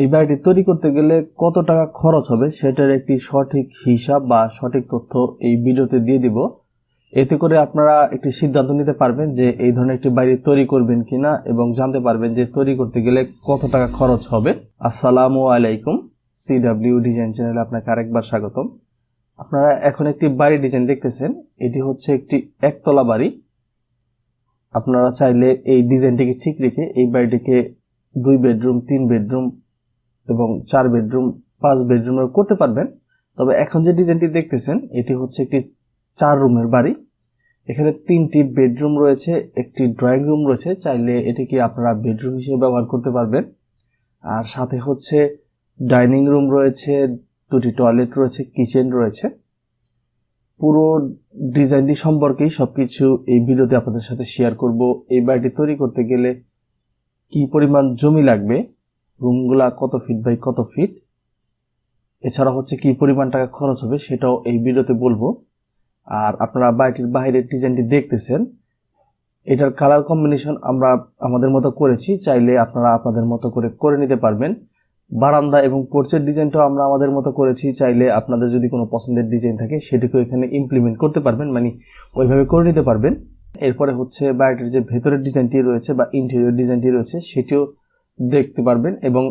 এই বাড়িটি তৈরি করতে গেলে কত টাকা খরচ হবে সেটার একটি সঠিক হিসাব বা সঠিক তথ্য এই ভিডিওতে দিয়ে দিব। এতে করে আপনারা একটি সিদ্ধান্ত নিতে পারবেন যে এই ধরনের একটি বাড়ি তৈরি করবেন কিনা এবং জানতে পারবেন যে তৈরি করতে গেলে কত টাকা খরচ হবে। আসসালামু আলাইকুম সিডাব্লিউ ডিজাইন চ্যানেলে আপনাকে আরেকবার স্বাগতম। আপনারা এখন একটি বাড়ি ডিজাইন দেখতেছেন, এটি হচ্ছে একটি একতলা বাড়ি। আপনারা চাইলে এই ডিজাইনটিকে ঠিক রেখে এই বাড়িটিকে দুই বেডরুম তিন বেডরুম এবং চার বেডরুম পাঁচ বেডরুমের করতে পারবেন। তবে এখন যে ডিজাইনটি দেখতেছেন, এটি হচ্ছে একটি চার রুমের বাড়ি। এখানে তিনটি বেডরুম রয়েছে, একটি ড্রয়িং রুম রয়েছে। চাইলে এটিকে আপনারা বেডরুম হিসেবে ব্যবহার করতে পারবেন। আর সাথে হচ্ছে ডাইনিং রুম রয়েছে, দুটি টয়লেট রয়েছে কিচেন রয়েছে। পুরো ডিজাইনটি সম্পর্কেই সবকিছু এই ভিডিওতে আপনাদের সাথে শেয়ার করব। এই বাড়িটি তৈরি করতে গেলে কি পরিমাণ জমি লাগবে রুমগুলা কত ফিট বাই কত ফিট? এছাড়া হচ্ছে কি পরিমাণ টাকা খরচ হবে সেটাও এই ভিডিওতে বলব। আর আপনারা বাড়িটির বাইরের ডিজাইনটি দেখতেছেন। এটার কালার কম্বিনেশন আমরা আমাদের মতো করেছি, চাইলে আপনারা আপনাদের মতো করে করে নিতে পারবেন। বারান্দা এবং পোর্চের ডিজাইনটাও আমরা আমাদের মতো করেছি, চাইলে আপনাদের যদি কোনো পছন্দের ডিজাইন থাকে সেটিকেও এখানে ইমপ্লিমেন্ট করতে পারবেন মানে ওইভাবে করে নিতে পারবেন। এরপরে হচ্ছে বাড়িটির যে ভেতরের ডিজাইনটি রয়েছে বা ইন্টেরিয়র ডিজাইনটি রয়েছে, সেটিও দেখতে পারবেন এবং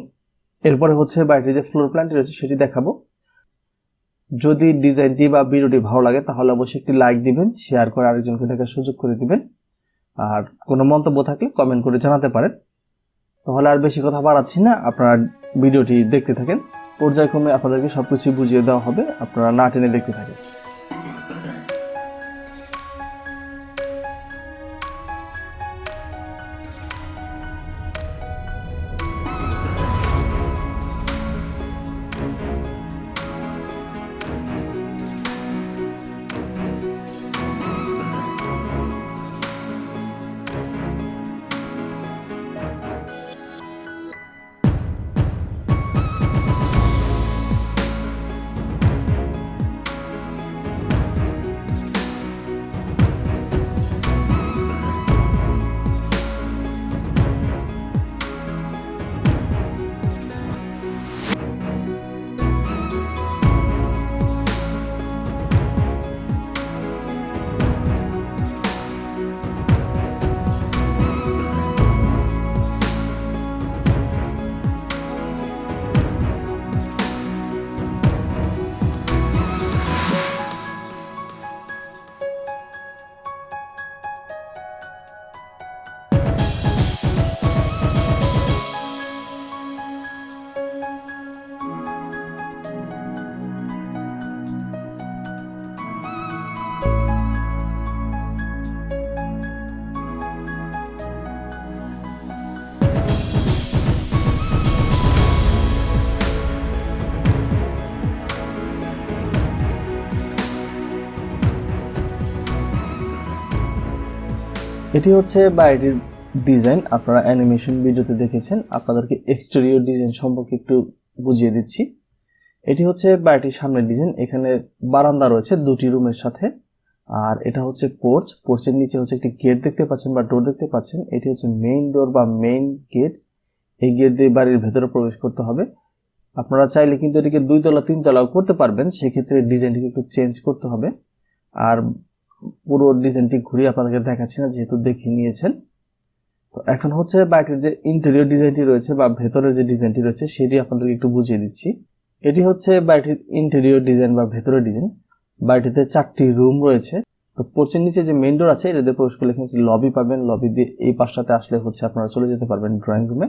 এরপরে হচ্ছে বাড়িটির যে ফ্লোর প্ল্যানটি রয়েছে সেটি দেখাবো। যদি ডিজাইনটি বা ভিডিওটি ভালো লাগে তাহলে অবশ্যই একটি লাইক দিবেন শেয়ার করে আরেকজনকে দেখার সুযোগ করে দিবেন। আর কোনো মন্তব্য থাকলে কমেন্ট করে জানাতে পারেন। তাহলে আর বেশি কথা বাড়াচ্ছি না, আপনারা ভিডিওটি দেখতে থাকেন। পর্যায়ক্রমে আপনাদেরকে সবকিছু বুঝিয়ে দেওয়া হবে, আপনারা না টেনে দেখতে থাকেন। এটি হচ্ছে বাড়িটির ডিজাইন। আপনারা অ্যানিমেশন ভিডিওতে দেখেছেন। আপনাদেরকে এক্সটেরিয়র ডিজাইন সম্পর্কে একটু বুঝিয়ে দিচ্ছি। এটি হচ্ছে বাড়িটির সামনের ডিজাইন এখানে বারান্দা রয়েছে দুটি রুমের সাথে। আর এটা হচ্ছে পোর্চ পোর্চের নিচে হচ্ছে একটি গেট দেখতে পাচ্ছেন বা ডোর দেখতে পাচ্ছেন। এটি হচ্ছে মেইন ডোর বা মেইন গেট এই গেট দিয়ে বাড়ির ভেতরে প্রবেশ করতে হবে। আপনারা চাইলে কিন্তু এটিকে দুই তলা তিন তলাও করতে পারবেন। সেক্ষেত্রে ডিজাইনটিকে একটু চেঞ্জ করতে হবে। আর পুরো ডিজাইনটি ঘুরিয়ে আপনাদেরকে দেখাচ্ছি না, যেহেতু দেখে নিয়েছেন। তো এখন হচ্ছে বাড়িটির যে ইন্টেরিয়র ডিজাইনটি রয়েছে বা ভেতরের যে ডিজাইনটি রয়েছে, সেটি আপনাদেরকে একটু বুঝিয়ে দিচ্ছি। এটি হচ্ছে বাড়িটির ইন্টেরিয়র ডিজাইন বা ভেতরের ডিজাইন বাড়িটিতে চারটি রুম রয়েছে। তো পোর্চের নিচে যে মেইন ডোর আছে এটাতে প্রবেশ করলে একটি লবি পাবেন। লবি দিয়ে এই পাশটাতে আসলে হচ্ছে আপনারা চলে যেতে পারবেন ড্রয়িং রুমে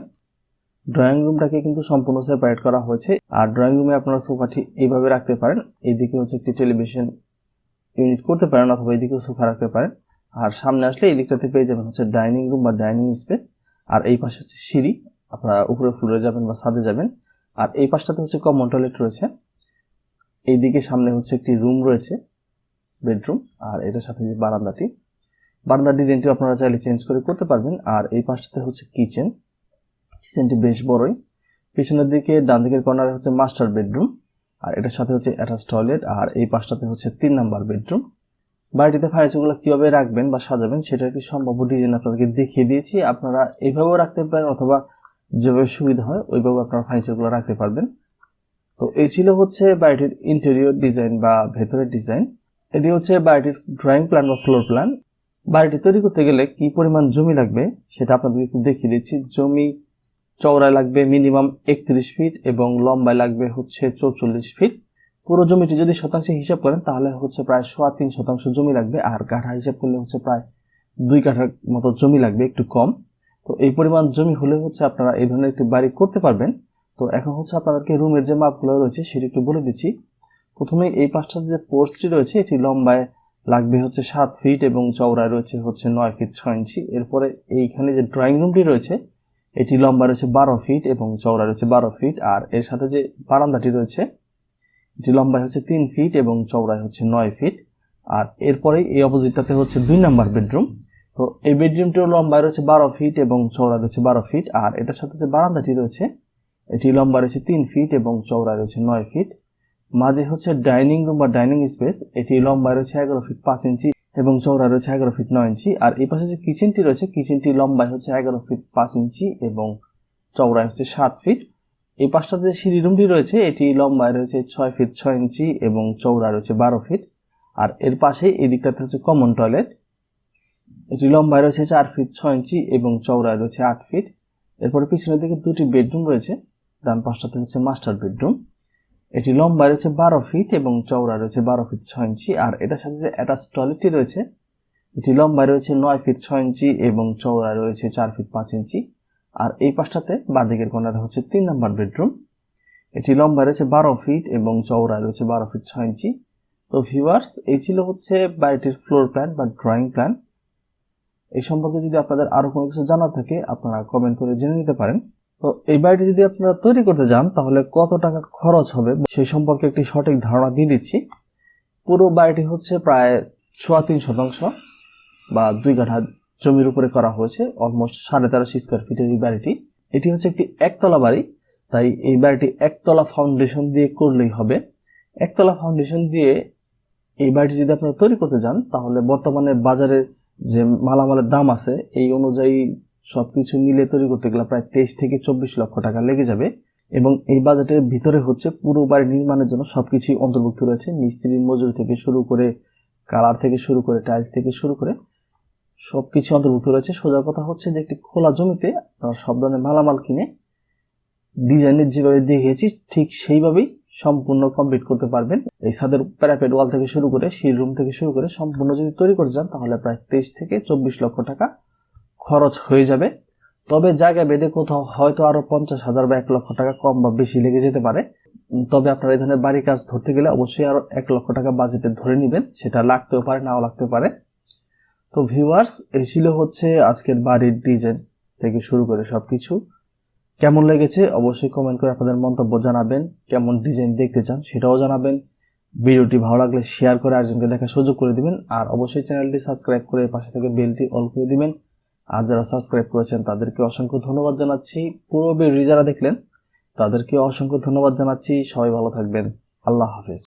ড্রয়িং রুমটাকে কিন্তু সম্পূর্ণ সেপারেট করা হয়েছে। আর ড্রয়িং রুমে আপনারা সোফাটি এইভাবে রাখতে পারেন। এইদিকে হচ্ছে একটি টেলিভিশন ইউনিট করতে পারেন অথবা এদিকেও সোফা রাখতে পারেন আর সামনে আসলে এই দিকটাতে পেয়ে যাবেন হচ্ছে ডাইনিং রুম বা ডাইনিং স্পেস। আর এই পাশে হচ্ছে সিঁড়ি, আপনারা উপরে ফ্লোরে যাবেন বা ছাদে যাবেন। আর এই পাশটাতে হচ্ছে কমন টয়লেট রয়েছে। এইদিকে সামনে হচ্ছে একটি রুম রয়েছে, বেডরুম, আর এটার সাথে যে বারান্দাটি। বারান্দার ডিজাইনটি আপনারা চাইলে চেঞ্জ করে করতে পারবেন। আর এই পাশটাতে হচ্ছে কিচেন। কিচেনটি বেশ বড়ই। পিছনের দিকে ডান দিকের কর্নারে হচ্ছে মাস্টার বেডরুম। আর এটার সাথে হচ্ছে অ্যাটাচ টয়লেট আর এই পাশটাতে হচ্ছে তিন নাম্বার বেডরুম বাড়িটিতে ফার্নিচারগুলো কীভাবে রাখবেন বা সাজাবেন সেটা একটি সম্ভাব্য ডিজাইন আপনাদেরকে দেখিয়ে দিয়েছি। আপনারা এইভাবেও রাখতে পারেন অথবা যেভাবে সুবিধা হয় ওইভাবে আপনারা ফার্নিচারগুলো রাখতে পারবেন। তো এই ছিল হচ্ছে বাড়িটির ইন্টেরিয়র ডিজাইন বা ভেতরের ডিজাইন এটি হচ্ছে বাড়িটির ড্রয়িং প্ল্যান বা ফ্লোর প্ল্যান বাড়িটি তৈরি করতে গেলে কি পরিমাণ জমি লাগবে সেটা আপনাদেরকে একটু দেখিয়ে দিচ্ছি। জমি চওড়ায় লাগবে মিনিমাম একত্রিশ ফিট এবং লম্বায় লাগবে হচ্ছে চৌচল্লিশ ফিট। পুরো জমিটি যদি শতাংশে হিসাব করেন, তাহলে হচ্ছে প্রায় সোয়া তিন শতাংশ জমি লাগবে, আর কাঠা হিসাব করলে হচ্ছে প্রায় দুই কাঠার মতো জমি লাগবে, একটু কম। তো এই পরিমাণ জমি হলে হচ্ছে আপনারা এই ধরনের একটি বাড়ি করতে পারবেন। তো এখন হচ্ছে আপনাদেরকে রুমের যে মাপগুলো রয়েছে, সেটি একটু বলে দিচ্ছি। প্রথমে এই পাঁচটার যে পোস্টটি রয়েছে, এটি লম্বায় লাগবে হচ্ছে সাত ফিট এবং চওড়ায় রয়েছে হচ্ছে নয় ফিট ছয় ইঞ্চি। এরপরে এইখানে যে ড্রয়িং রুমটি রয়েছে এটি লম্বা রয়েছে বারো ফিট এবং চওড়া রয়েছে বারো ফিট, আর এর সাথে যে বারান্দাটি রয়েছে, এটি লম্বায় হচ্ছে তিন ফিট এবং চওড়ায় হচ্ছে নয় ফিট, আর এরপরে এই অপোজিটটাতে হচ্ছে দুই নাম্বার বেডরুম। তো এই বেডরুমটিও লম্বায় রয়েছে বারো ফিট এবং চওড়া রয়েছে বারো ফিট, আর এটার সাথে যে বারান্দাটি রয়েছে, এটি লম্বা রয়েছে তিন ফিট এবং চওড়া রয়েছে নয় ফিট। মাঝে হচ্ছে ডাইনিং রুম বা ডাইনিং স্পেস, এটি লম্বায় রয়েছে এগারো ফিট পাঁচ ইঞ্চি। এবং চওড়া রয়েছে এগারো ফিট নয় ইঞ্চি আর এই পাশে যে কিচেনটি রয়েছে কিচেনটি লম্বায় হচ্ছে এগারো ফিট পাঁচ ইঞ্চি এবং চওড়ায় হচ্ছে সাত ফিট এই পাশটাতে যে সিঁড়ি রুমটি রয়েছে, এটি লম্বায় রয়েছে ছয় ফিট ছয় ইঞ্চি এবং চওড়া রয়েছে বারো ফিট আর এর পাশে এই দিকটাতে হচ্ছে কমন টয়লেট এটি লম্বায় রয়েছে চার ফিট ছয় ইঞ্চি এবং চওড়ায় রয়েছে আট ফিট এরপরে পিছনের দিকে দুটি বেডরুম রয়েছে, ডান পাশটাতে হচ্ছে মাস্টার বেডরুম এটি লম্বায় রয়েছে বারো ফিট এবং চওড়া রয়েছে বারো ফিট ছয় ইঞ্চি, আর এটার সাথে যে অ্যাটাচ টয়লেটটি রয়েছে, এটি লম্বায় রয়েছে নয় ফিট ছয় ইঞ্চি এবং চওড়া রয়েছে চার ফিট পাঁচ ইঞ্চি, আর এই পাশটাতে বাঁদিকের কোনারে হচ্ছে তিন নম্বর বেডরুম। এটি লম্বা রয়েছে বারো ফিট এবং চওড়া রয়েছে বারো ফিট ছয় ইঞ্চি। তো ভিউয়ার্স এই ছিল হচ্ছে বাড়িটির ফ্লোর প্ল্যান বা ড্রয়িং প্ল্যান এই সম্পর্কে যদি আপনাদের আরও কোনো কিছু জানার থাকে, আপনারা কমেন্ট করে জেনে নিতে পারেন। তো এই বাড়িটি যদি আপনারা তৈরি করতে যান, তাহলে কত টাকা খরচ হবে সেই সম্পর্কে একটি সঠিক ধারণা দিয়ে দিচ্ছি। পুরো বাড়িটি হচ্ছে প্রায় সোয়া তিন শতাংশ বা দুই কাঠা জমির উপরে করা হয়েছে অলমোস্ট সাড়ে তেরোশো স্কোয়ার ফিটের এই বাড়িটি। এটি হচ্ছে একটি একতলা বাড়ি, তাই এই বাড়িটি একতলা ফাউন্ডেশন দিয়ে করলেই হবে। একতলা ফাউন্ডেশন দিয়ে এই বাড়িটি যদি আপনারা তৈরি করতে যান, তাহলে বর্তমানে বাজারের যে মালামালের দাম আছে, এই অনুযায়ী সবকিছু মিলে তৈরি করতে গেলে প্রায় তেইশ থেকে চব্বিশ লক্ষ টাকা লেগে যাবে এবং এই বাজেটের ভিতরে হচ্ছে পুরো বাড়ি নির্মাণের জন্য সবকিছুই অন্তর্ভুক্ত রয়েছে। মিস্ত্রির মজুরি থেকে শুরু করে কালার থেকে শুরু করে টাইলস থেকে শুরু করে সব সবকিছু অন্তর্ভুক্ত রয়েছে। সোজা কথা হচ্ছে যে একটি খোলা জমিতে সব ধরনের মালামাল কিনে ডিজাইনের যেভাবে দেখিয়েছি ঠিক সেইভাবেই সম্পূর্ণ কমপ্লিট করতে পারবেন। এই ছাদের প্যারাপেট ওয়াল থেকে শুরু করে, সিঁড়ি রুম থেকে শুরু করে সম্পূর্ণ যদি তৈরি করতে চান তাহলে প্রায় তেইশ থেকে চব্বিশ লক্ষ টাকা খরচ হয়ে যাবে। তবে জায়গা বেঁধে কোথাও হয়তো আরও পঞ্চাশ হাজার বা এক লক্ষ টাকা কম বা বেশি লেগে যেতে পারে। তবে আপনারা এই ধরনের বাড়ির কাজ ধরতে গেলে অবশ্যই আরও এক লক্ষ টাকা বাজেটে ধরে নেবেন। সেটা লাগতেও পারে, নাও লাগতে পারে। তো ভিউয়ার্স এই ছিল হচ্ছে আজকের বাড়ির ডিজাইন থেকে শুরু করে সবকিছু। কেমন লেগেছে? অবশ্যই কমেন্ট করে আপনাদের মন্তব্য জানাবেন। কেমন ডিজাইন দেখতে চান সেটাও জানাবেন। ভিডিওটি ভালো লাগলে শেয়ার করে আরেকজনকে দেখার সুযোগ করে দিবেন। আর অবশ্যই চ্যানেলটি সাবস্ক্রাইব করে পাশে থেকে বেলটি অল করে দিবেন। আর যারা সাবস্ক্রাইব করেছেন, তাদেরকে অসংখ্য ধন্যবাদ জানাচ্ছি। পূর্বে রিজারা দেখলেন, তাদেরকে অসংখ্য ধন্যবাদ জানাচ্ছি। সবাই ভালো থাকবেন। আল্লাহ হাফেজ।